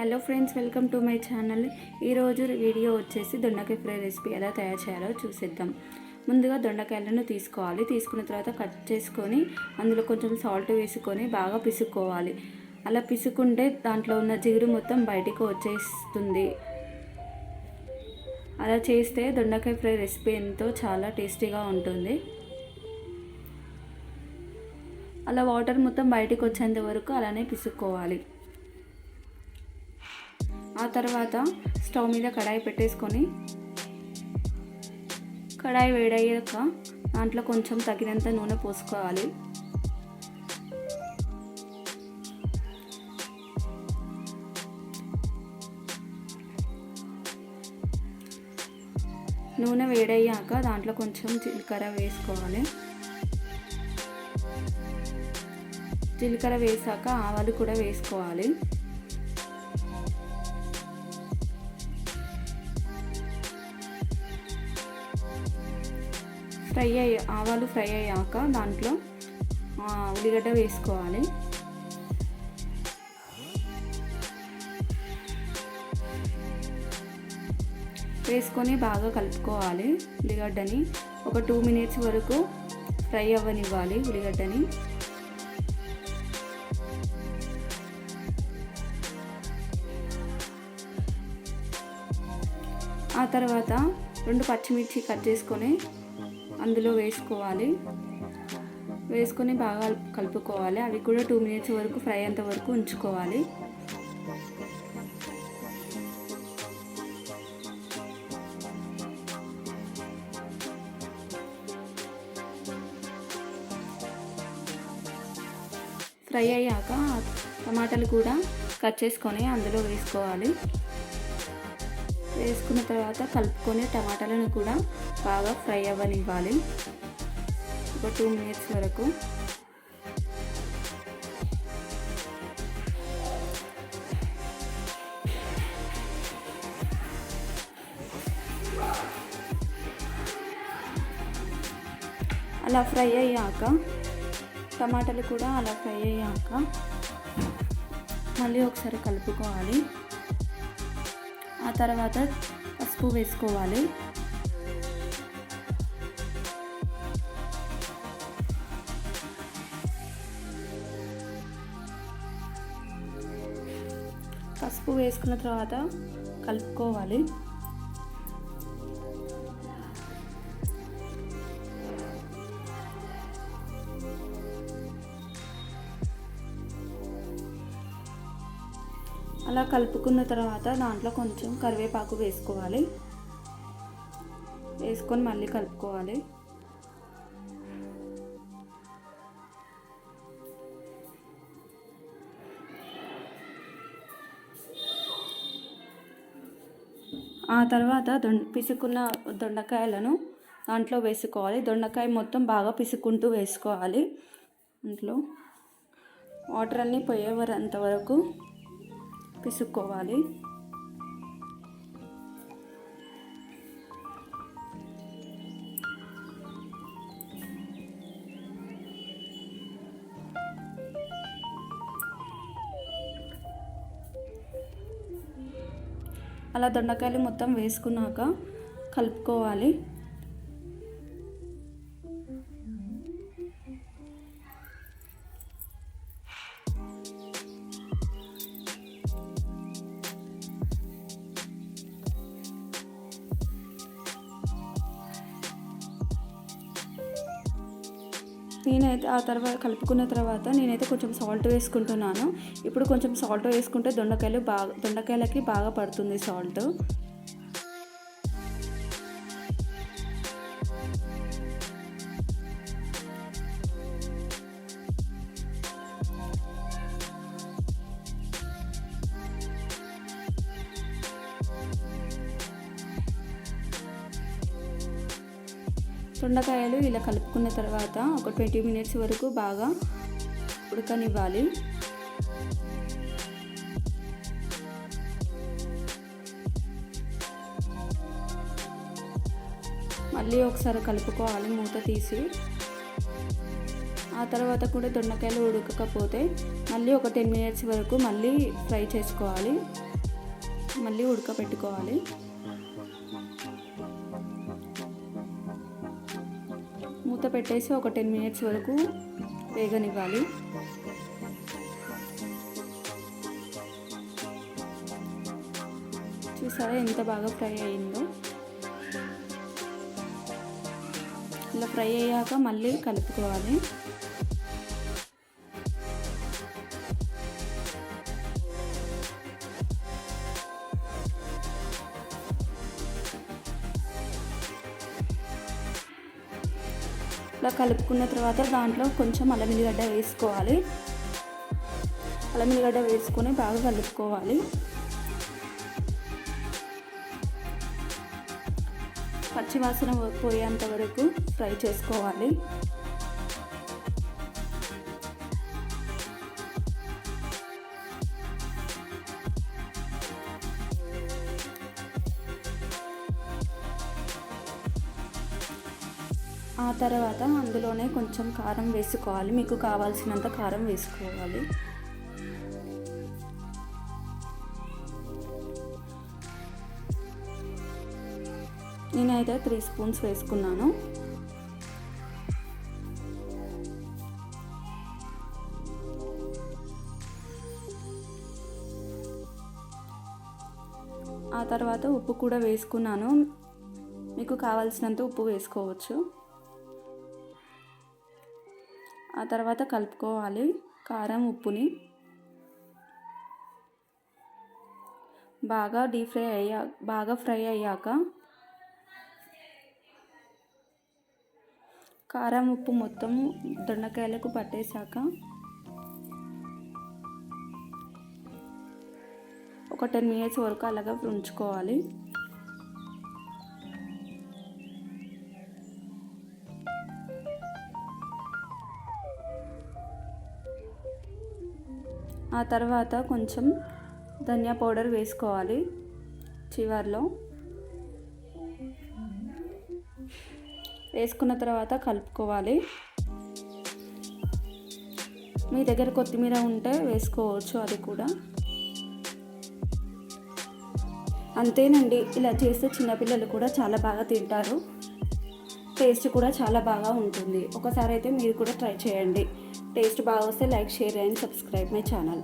Hello friends welcome to my channel. ఈరోజు video వచ్చేసి దొండకాయ ఫ్రై రెసిపీ ఎలా తయారు చేయాలో చూసేద్దాం. ముందుగా దొండకాయలను తీసుకోవాలి. తీసుకున్న తర్వాత కట్ చేసుకొని అందులో కొంచెం సాల్ట్ వేసుకొని బాగా పిసుక్కోవాలి. అలా పిసుకుంటే దాంట్లో ఉన్న జిగురు మొత్తం బయటికి వచ్చేస్తుంది. అలా చేస్తే దొండకాయ ఫ్రై రెసిపీ ఎంతో చాలా టేస్టీగా ఉంటుంది. అలా వాటర్ మొత్తం బయటికి వచ్చేంత వరకు అలానే పిసుక్కోవాలి. ఆ తర్వాత స్టవ్ మీద కడాయి పెట్టేసుకొని కడాయి వేడయ్యాక దాంట్లో కొంచెం తగినంత నూనె పోసుకోవాలి. నూనె వేడయ్యాక దాంట్లో కొంచెం జీలకర్ర వేసుకోవాలి. జీలకర్ర వేసాక ఆవాలు కూడా వేసుకోవాలి. ఫ్రై అయ్యి ఆవాలు ఫ్రై అయ్యాక దాంట్లో ఉల్లిగడ్డ వేసుకోవాలి. వేసుకొని బాగా కలుపుకోవాలి ఉల్లిగడ్డని. ఒక టూ మినిట్స్ వరకు ఫ్రై అవ్వనివ్వాలి ఉల్లిగడ్డని. ఆ తర్వాత రెండు పచ్చిమిర్చి కట్ చేసుకొని అందులో వేసుకోవాలి. వేసుకొని బాగా కలుపుకోవాలి. అవి కూడా టూ మినిట్స్ వరకు ఫ్రై అంత వరకు ఉంచుకోవాలి. ఫ్రై అయ్యాక టమాటాలు కూడా కట్ చేసుకొని అందులో వేసుకోవాలి. వేసుకున్న తర్వాత కలుపుకొని టమాటాలను కూడా బాగా ఫ్రై అవ్వనివ్వాలి. ఒక టూ మినిట్స్ వరకు. అలా ఫ్రై అయ్యాక టమాటాలు కూడా అలా ఫ్రై అయ్యాక మళ్ళీ ఒకసారి కలుపుకోవాలి. ఆ తర్వాత పసుపు వేసుకోవాలి. పసుపు వేసుకున్న తర్వాత కలుపుకోవాలి. అలా కలుపుకున్న తర్వాత దాంట్లో కొంచెం కరివేపాకు వేసుకోవాలి. వేసుకొని మళ్ళీ కలుపుకోవాలి. ఆ తర్వాత దొండ పిసుకున్న దొండకాయలను దాంట్లో వేసుకోవాలి. దొండకాయ మొత్తం బాగా పిసుకుంటూ వేసుకోవాలి. దాంట్లో వాటర్ అన్నీ పోయేవరంత వరకు పిసుక్కోవాలి. అలా దొండకాయలు మొత్తం వేసుకున్నాక కలుపుకోవాలి. నేనైతే ఆ తర్వాత కలుపుకున్న తర్వాత నేనైతే కొంచెం సాల్ట్ వేసుకుంటున్నాను. ఇప్పుడు కొంచెం సాల్ట్ వేసుకుంటే దొండకాయలు బాగా దొండకాయలకి బాగా పడుతుంది సాల్ట్ దొండకాయలు ఇలా కలుపుకున్న తర్వాత ఒక ట్వంటీ మినిట్స్ వరకు బాగా ఉడకనివ్వాలి. మళ్ళీ ఒకసారి కలుపుకోవాలి మూత తీసి. ఆ తర్వాత కూడా దొండకాయలు ఉడకకపోతే మళ్ళీ ఒక టెన్ మినిట్స్ వరకు మళ్ళీ ఫ్రై చేసుకోవాలి. మళ్ళీ ఉడకబెట్టుకోవాలి మూత పెట్టేసి ఒక టెన్ మినిట్స్ వరకు వేగనివ్వాలి. చూసారా ఎంత బాగా ఫ్రై అయిందో? ఇలా ఫ్రై అయ్యాక మళ్ళీ కలుపుకోవాలి. ఇలా కలుపుకున్న తర్వాత దాంట్లో కొంచెం అల్లం ఎల్లిగడ్డ వేసుకోవాలి. అల్లం ఎల్లిగడ్డ వేసుకొని బాగా కలుపుకోవాలి. పచ్చివాసన పోయేంత వరకు ఫ్రై చేసుకోవాలి. ఆ తర్వాత అందులోనే కొంచెం కారం వేసుకోవాలి. మీకు కావాల్సినంత కారం వేసుకోవాలి. నేనైతే త్రీ స్పూన్స్ వేసుకున్నాను. ఆ తర్వాత ఉప్పు కూడా వేసుకున్నాను. మీకు కావాల్సినంత ఉప్పు వేసుకోవచ్చు. ఆ తర్వాత కలుపుకోవాలి. కారం ఉప్పుని బాగా డీప్ ఫ్రై అయ్యా బాగా ఫ్రై అయ్యాక కారం ఉప్పు మొత్తం దొండకాయలకు పట్టేశాక ఒక టెన్ మినిట్స్ వరకు అలాగా ఉంచుకోవాలి. ఆ తర్వాత కొంచెం ధనియా పౌడర్ వేసుకోవాలి చివర్లో. వేసుకున్న తర్వాత కలుపుకోవాలి. మీ దగ్గర కొత్తిమీర ఉంటే వేసుకోవచ్చు అది కూడా. అంతేనండి ఇలా చేస్తే చిన్నపిల్లలు కూడా చాలా బాగా తింటారు. టేస్ట్ కూడా చాలా బాగా ఉంటుంది. ఒకసారి అయితే మీరు కూడా ట్రై చేయండి. టేస్ట్ బాగా వస్తే like share and subscribe my channel